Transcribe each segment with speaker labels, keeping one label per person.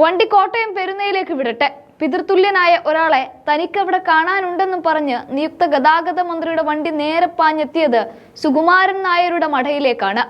Speaker 1: വണ്ടി കോട്ടയം പെരുന്നയിലേക്ക് വിടട്ടെ. പിതൃതുല്യനായ ഒരാളെ തനിക്കവിടെ കാണാനുണ്ടെന്നും പറഞ്ഞ് നിയുക്ത ഗതാഗത മന്ത്രിയുടെ വണ്ടി നേരെ പാഞ്ഞെത്തിയത് സുകുമാരൻ നായരുടെ മഠയിലേക്കാണ്.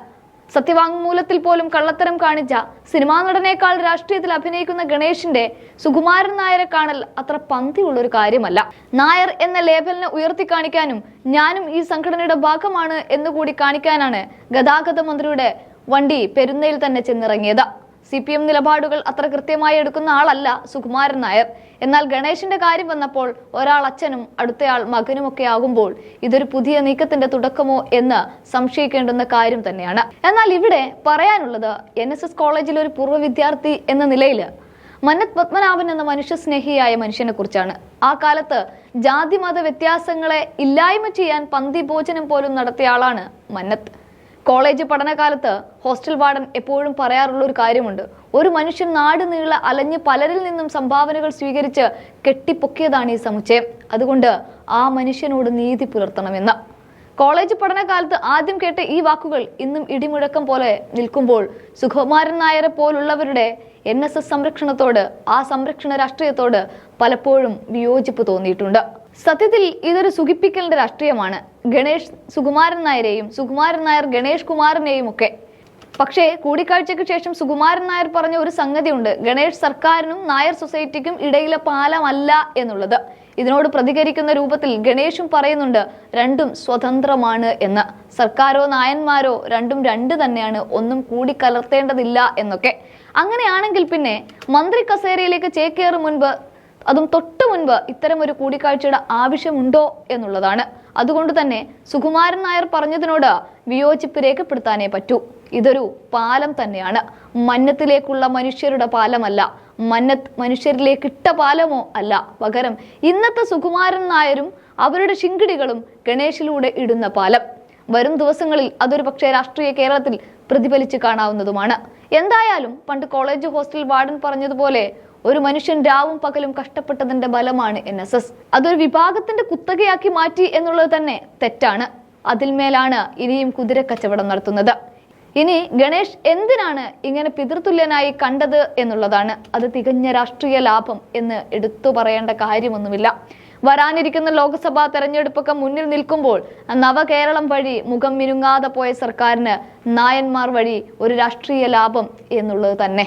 Speaker 1: സത്യവാങ്മൂലത്തിൽ പോലും കള്ളത്തരം കാണിച്ച സിനിമാ നടനേക്കാൾ രാഷ്ട്രീയത്തിൽ അഭിനയിക്കുന്ന ഗണേഷിന്റെ സുകുമാരൻ നായരെ കാണൽ അത്ര പന്തിയുള്ളൊരു കാര്യമല്ല. നായർ എന്ന ലേബലിനെ ഉയർത്തി കാണിക്കാനും ഞാനും ഈ സംഘടനയുടെ ഭാഗമാണ് എന്നുകൂടി കാണിക്കാനാണ് ഗതാഗത മന്ത്രിയുടെ വണ്ടി പെരുന്നയിൽ തന്നെ ചെന്നിറങ്ങിയത്. സി പി എം നിലപാടുകൾ അത്ര കൃത്യമായി എടുക്കുന്ന ആളല്ല സുകുമാരൻ നായർ. എന്നാൽ ഗണേശന്റെ കാര്യം വന്നപ്പോൾ ഒരാൾ അച്ഛനും അടുത്തയാൾ മകനുമൊക്കെ ആകുമ്പോൾ ഇതൊരു പുതിയ നീക്കത്തിന്റെ തുടക്കമോ എന്ന് സംശയിക്കേണ്ടുന്ന കാര്യം തന്നെയാണ്. എന്നാൽ ഇവിടെ പറയാനുള്ളത് എൻ എസ് എസ് കോളേജിലെ ഒരു പൂർവ വിദ്യാർത്ഥി എന്ന നിലയിൽ മന്നത് പത്മനാഭൻ എന്ന മനുഷ്യസ്നേഹിയായ മനുഷ്യനെ കുറിച്ചാണ്. ആ കാലത്ത് ജാതി മത വ്യത്യാസങ്ങളെ ഇല്ലായ്മ ചെയ്യാൻ പന്തി ഭോജനം പോലും നടത്തിയ ആളാണ് മന്നത്ത്. കോളേജ് പഠനകാലത്ത് ഹോസ്റ്റൽ വാർഡൻ എപ്പോഴും പറയാറുള്ള ഒരു കാര്യമുണ്ട്. ഒരു മനുഷ്യൻ നാട് നീള അലഞ്ഞ് പലരിൽ നിന്നും സംഭാവനകൾ സ്വീകരിച്ച് കെട്ടിപ്പൊക്കിയതാണ് ഈ സമുച്ചയം. അതുകൊണ്ട് ആ മനുഷ്യനോട് നീതി പുലർത്തണമെന്ന്. കോളേജ് പഠനകാലത്ത് ആദ്യം കേട്ട ഈ വാക്കുകൾ ഇന്നും ഇടിമുഴക്കം പോലെ നിൽക്കുമ്പോൾ സുകുമാരൻ നായരെ പോലുള്ളവരുടെ എൻ എസ് എസ് സംരക്ഷണത്തോട് ആ സംരക്ഷണ രാഷ്ട്രീയത്തോട് പലപ്പോഴും വിയോജിപ്പ് തോന്നിയിട്ടുണ്ട്. സത്യത്തിൽ ഇതൊരു സുഖിപ്പിക്കലിന്റെ രാഷ്ട്രീയമാണ്. ഗണേഷ് സുകുമാരൻ നായരെയും സുകുമാരൻ നായർ ഗണേഷ് കുമാറിനെയും ഒക്കെ. പക്ഷേ കൂടിക്കാഴ്ചയ്ക്ക് ശേഷം സുകുമാരൻ നായർ പറഞ്ഞ ഒരു സംഗതിയുണ്ട്. ഗണേഷ് സർക്കാരിനും നായർ സൊസൈറ്റിക്കും ഇടയിലെ പാലമല്ല എന്നുള്ളത്. ഇതിനോട് പ്രതികരിക്കുന്ന രൂപത്തിൽ ഗണേഷും പറയുന്നുണ്ട് രണ്ടും സ്വതന്ത്രമാണ് എന്ന്. സർക്കാരോ നായന്മാരോ രണ്ടും രണ്ട് തന്നെയാണ് ഒന്നും കൂടി കലർത്തേണ്ടതില്ല എന്നൊക്കെ. അങ്ങനെയാണെങ്കിൽ പിന്നെ മന്ത്രി കസേരയിലേക്ക് ചേക്കേറും മുൻപ് അതും തൊട്ടു മുൻപ് ഇത്തരം ഒരു കൂടിക്കാഴ്ചയുടെ ആവശ്യമുണ്ടോ എന്നുള്ളതാണ്. അതുകൊണ്ട് തന്നെ സുകുമാരൻ നായർ പറഞ്ഞതിനോട് വിയോജിപ്പ് രേഖപ്പെടുത്താനേ പറ്റൂ. ഇതൊരു പാലം തന്നെയാണ്. മന്നത്തിലേക്കുള്ള മനുഷ്യരുടെ പാലമല്ല. മന്നത്ത് മനുഷ്യരിലേക്ക് ഇട്ട പാലമോ അല്ല. പകരം ഇന്നത്തെ സുകുമാരൻ നായരും അവരുടെ ശിങ്കിടികളും ഗണേശിലൂടെ ഇടുന്ന പാലം. വരും ദിവസങ്ങളിൽ അതൊരു പക്ഷേ രാഷ്ട്രീയ കേരളത്തിൽ പ്രതിഫലിച്ച് കാണാവുന്നതുമാണ്. എന്തായാലും പണ്ട് കോളേജ് ഹോസ്റ്റൽ വാർഡൻ പറഞ്ഞതുപോലെ ഒരു മനുഷ്യൻ രാവും പകലും കഷ്ടപ്പെട്ടതിന്റെ ബലമാണ് എൻ എസ് എസ്. അതൊരു വിഭാഗത്തിന്റെ കുത്തകയാക്കി മാറ്റി എന്നുള്ളത് തന്നെ തെറ്റാണ്. അതിന്മേലാണ് ഇനിയും കുതിര കച്ചവടം നടത്തുന്നത്. ഇനി ഗണേഷ് എന്തിനാണ് ഇങ്ങനെ പിതൃതുല്യനായി കണ്ടത് എന്നുള്ളതാണ്. അത് തികഞ്ഞ രാഷ്ട്രീയ ലാഭം എന്ന് എടുത്തു പറയേണ്ട കാര്യമൊന്നുമില്ല. വരാനിരിക്കുന്ന ലോക്സഭാ തെരഞ്ഞെടുപ്പൊക്കെ മുന്നിൽ നിൽക്കുമ്പോൾ നവകേരളം വഴി മുഖം മിനുങ്ങാതെ പോയ സർക്കാരിന് നായന്മാർ വഴി ഒരു രാഷ്ട്രീയ ലാഭം എന്നുള്ളത് തന്നെ.